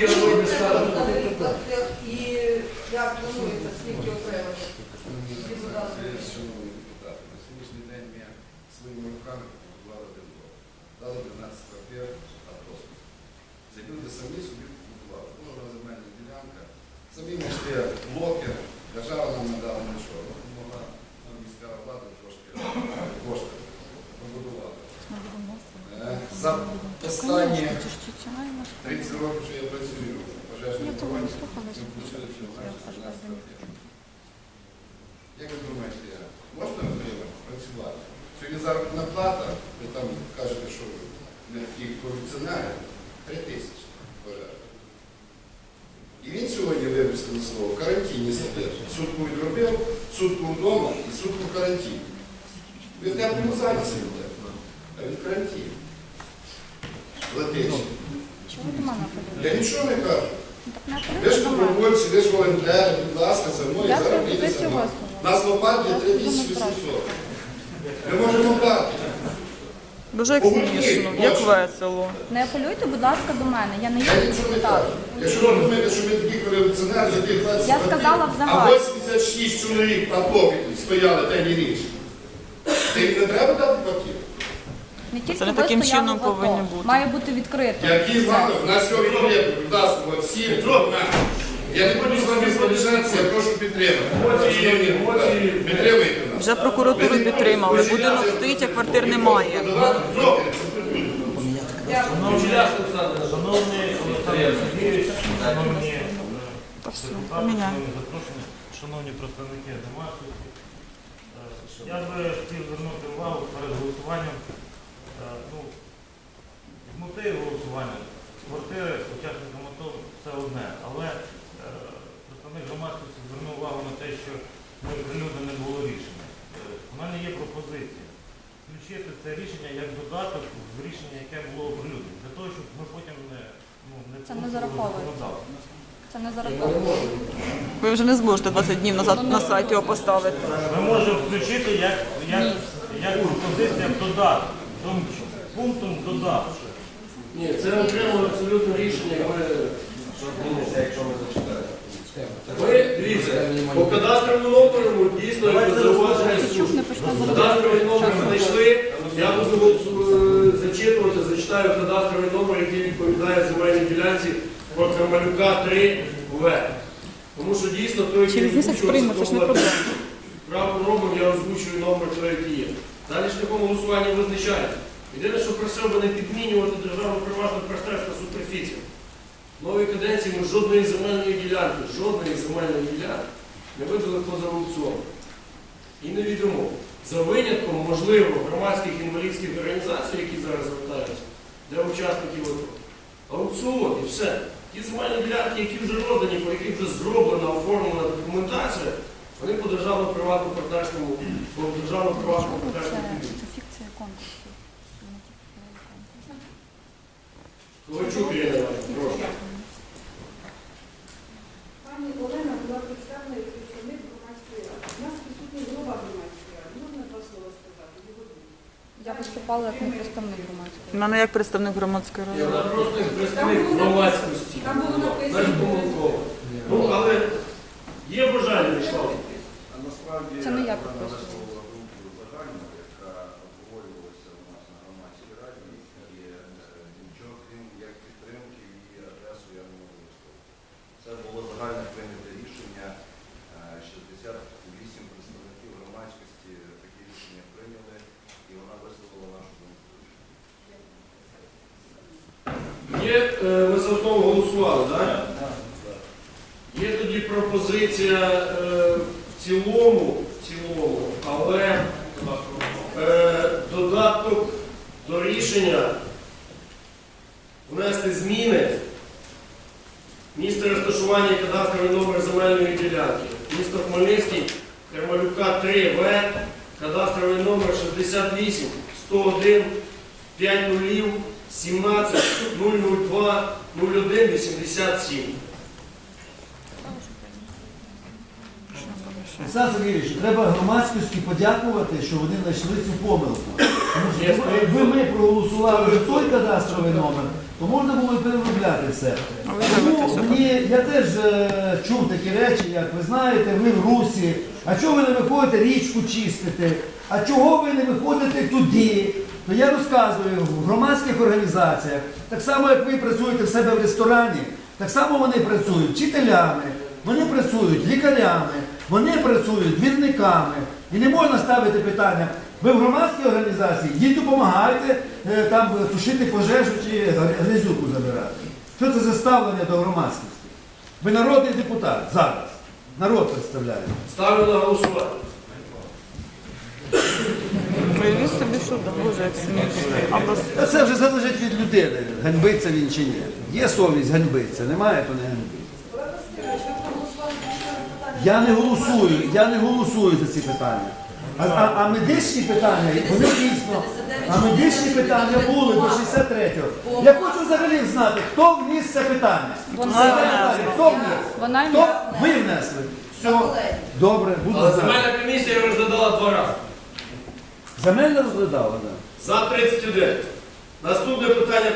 і воно не стало. І як планується, скільки отримати? Податки? Шановні депутати, на сьогоднішній день ми своїми руками побудували один блок. Дали 12 квартир, а просто. Ці люди самі собі побудували. На земельна ділянка. Самі знайшли блоки, держава нам надала нічого. Могла ну, міська влада трошки кошти побудувала. Е, За останні 30 років, що я працюю в пожежній охороні, ми включили всього наші 12 квартир. Як ви думаєте, можна працювати? Сьогодні заробітна плата, ви там кажете, що не такі корупціонери, 3 тисячі пожежних. І він сьогодні вибачте на слово, в карантині сидить. Сутку відробив, сутку вдома і сутку в карантині. Ви в теплому залі сидите, а він в карантині. Летить. Чого до мене Я нічого не кажу. Ви ж добровольці, ви ж волонтери, будь ласка, за мною, зараз прийде лопат є 3800. Ми можемо дати. Дуже як смішно, як весело. Не апелюйте, будь ласка, до мене. Я не Я є нічого не депутат. кажу. Якщо ви думаєте, що ми такі корупціонери за тих 20 Я сказала років, взагалі. А 86 чоловік АТО стояли день і ніч. Ти їм не треба дати папір? Не тільки Це не таким чином повинні бути. Має бути відкрито. Які з Все. вами? У нас сьогодні є, будь ласка, всі. Я не буду з вами сперечатися, я прошу підтримати. Шановні Підтримуйте нас. Вже прокуратуру підтримали. Будинок стоїть, а квартир немає. Шановні Олександр Сергійович, шановні все, депутати, поміняй. шановні представники громадськості. Е, Я би хотів звернути увагу перед голосуванням. Е, Ну, мотив голосування. Квартири з учасниками АТО це одне, але е, представник громадськості звернув увагу на те, що ми прилюдно не було рішення. Е, У мене є пропозиція включити це рішення як додаток в рішення, яке було оприлюднено, для того, щоб ми потім не, ну, не Це не зараховується. Це не зараховано. Ви вже не зможете 20 днів назад на сайті його поставити. Ми можемо включити як, як, як пропозиція додаток, тому що пунктом додатку. Ні, це окремо абсолютно рішення. Ми, ми дивіться, по кадастровому номеру дійсно зауваження почне Кадастровий номер знайшли. Я буду е, зачитувати, зачитаю кадастровий номер, який відповідає земельній ділянці по Кармалюка 3 В. Тому що дійсно той, який Через місяць озвучувався, це ж не проблема. Правду робимо, я озвучую номер той, який є. Далі шляхом голосування визначає. Єдине, що просив не підмінювати державну приватну партнерство суперфіцію. В новій каденції ми жодної земельної ділянки, жодної земельної ділянки не видали поза аукціон. І не відомо. За винятком, можливо, громадських інвалідських організацій, які зараз звертаються, для учасників АТО. Аукціон і все. Ті земельні ділянки, які вже роздані, по яких вже зроблена, оформлена документація, вони по державно-приватному партнерському, по державно-приватному партнерському піду. це фікція конкурсу. Ковальчук Ірина Іванівна, прошу. Пані Олена була представлена як представник громадської ради. У нас присутній голова громадської ради. Можна два слова сказати? Я виступала як не представник громадської. У мене як представник громадської Я ради. вона просто як представник громадськості. Там було написано. Помилково. Ну, але є бажання, Вячеслав. Насправді Це не я загальну, яка обговорювалася у нас на громадській раді, і е, нічого крім як підтримки її адресу я не можу висловити. Це було загальне прийняте рішення. е, 68 представників громадськості такі рішення прийняли, і вона висловила нашу думку. Є, е, ми за основу голосували, так? Є тоді пропозиція е, цілому, в цілому, але е, додаток до рішення внести зміни. Місце розташування кадастровий номер земельної ділянки. Місто Хмельницький, Кермалюка 3В, кадастровий номер 68 101 5 нулів 17 002 01 87. Олександр Сергійович, треба громадськості подякувати, що вони знайшли цю помилку. Тому що якби ми проголосували за той кадастровий номер, то можна було і переробляти все. Тому мені, я теж е, чув такі речі, як ви знаєте, ви в Русі, а чого ви не виходите річку чистити, а чого ви не виходите туди? То я розказую в громадських організаціях, так само як ви працюєте в себе в ресторані, так само вони працюють вчителями, вони працюють лікарями, вони працюють двірниками. І не можна ставити питання. Ви в громадській організації, їдь допомагайте е, там тушити пожежу чи грязюку забирати. Що це за ставлення до громадськості? Ви народний депутат зараз. Народ представляє. Ставлю на голосування. Уявіть собі, що Боже, як смішно. Це вже залежить від людини, ганьбиться він чи ні. Є совість ганьбиться, немає, то не ганьбиться. Я не голосую, я не голосую за ці питання. А, а, а медичні питання, вони дійсно, а медичні питання були до 63-го. Я хочу взагалі знати, хто вніс це питання. Вона Це питання, Хто вніс? Вона Хто? Ви внесли. Все, добре, буду Але знати. земельна комісія його розглядала два рази. Земельна розглядала, так. За 31. Наступне питання